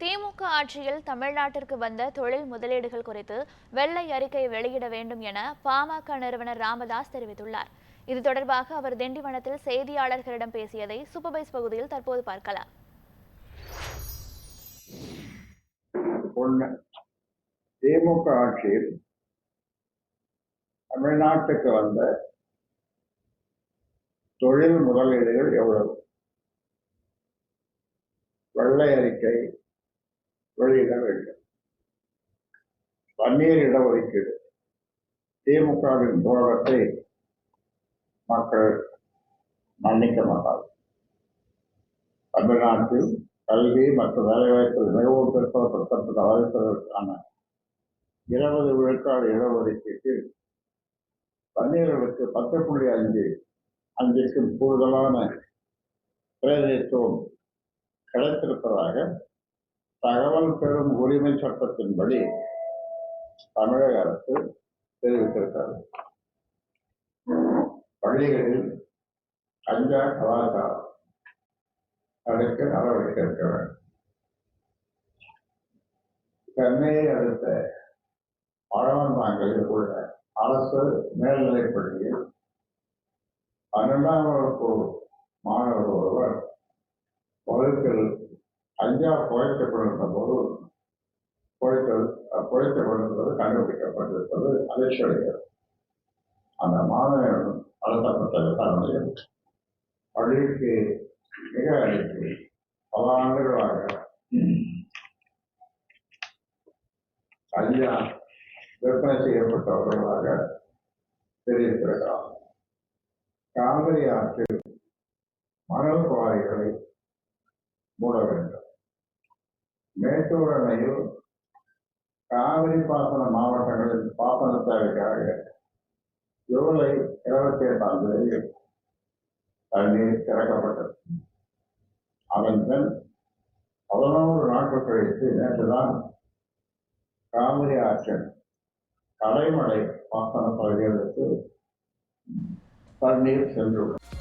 திமுக ஆட்சியில் தமிழ்நாட்டிற்கு வந்த தொழில் முதலீடுகள் குறித்து வெள்ளை அறிக்கை வெளியிட வேண்டும் என பாமக நிறுவனர் ராமதாஸ் தெரிவித்துள்ளார். இது தொடர்பாக அவர் திண்டிவனத்தில் செய்தியாளர்களிடம் பேசியதை சூப்பர்வைஸ் பகுதியில் தற்போது பார்க்கலாம். திமுக ஆட்சியில் தமிழ்நாட்டுக்கு வந்த தொழில் முதலீடுகள் எவ்வளவு? வெள்ளை அறிக்கை வெளியிட வேண்டும் பன்னீர் இடஒதுக்கீடு. திமுகவின் துரோகத்தை மக்கள் மன்னிக்க மாட்டார்கள். தமிழ்நாட்டில் கல்வி மற்றும் வேலைவாய்ப்பில் மிகவும் பிற்படுத்தப்பட்ட வளர்ப்பதற்கான இருபது விழுக்காடு இடஒதுக்கீட்டு பன்னீர்களுக்கு பத்து புள்ளி அஞ்சு அஞ்சுக்கும் கூடுதலான பிரதிநிதித்துவம் கிடைத்திருப்பதாக தகவல் பெறும் உரிமை சட்டத்தின்படி தமிழக அரசு தெரிவித்திருக்கிறது. பள்ளிகளில் கஞ்சா கலாச்சாரம் தடுக்க நடவடிக்கை எடுக்க வேண்டும். சென்னையை அடுத்த பழவந்தாங்கலில் உள்ள அரசு மேல்நிலைப் பள்ளியில் பன்னெண்டாம் வகுப்பு மாணவர் ஒருவர் வகுப்பில் அஞ்சா புகைக்கப்பட்டிருந்த போது புழைத்த புகைக்கப்பட்டிருந்தது கண்டுபிடிக்கப்பட்டிருப்பது அதிர்ச்சியடைகிறது அந்த மாணவன் நடத்தப்பட்ட விசாரணையில் பள்ளிக்கு மிக அடித்து பல ஆண்டுகளாக கஞ்சா விற்பனை செய்யப்பட்டவர்களாக தெரிவித்திருக்கிறார். காவிரி ஆற்றில் மணல் குவாரிகளை மூட வேண்டும். மேட்டூர் அணையில் காவிரி பாசன மாவட்டங்களில் பாசன தேவைக்காக ஜூலை இருபத்தி எட்டாம் தேதி தண்ணீர் திறக்கப்பட்டது. அதன் பின் பதினோரு நாட்கள் கழித்து நேற்றுதான் காவிரி ஆற்றின் கலைமலை பாசன பகுதிகளுக்கு தண்ணீர் சென்றுள்ளது.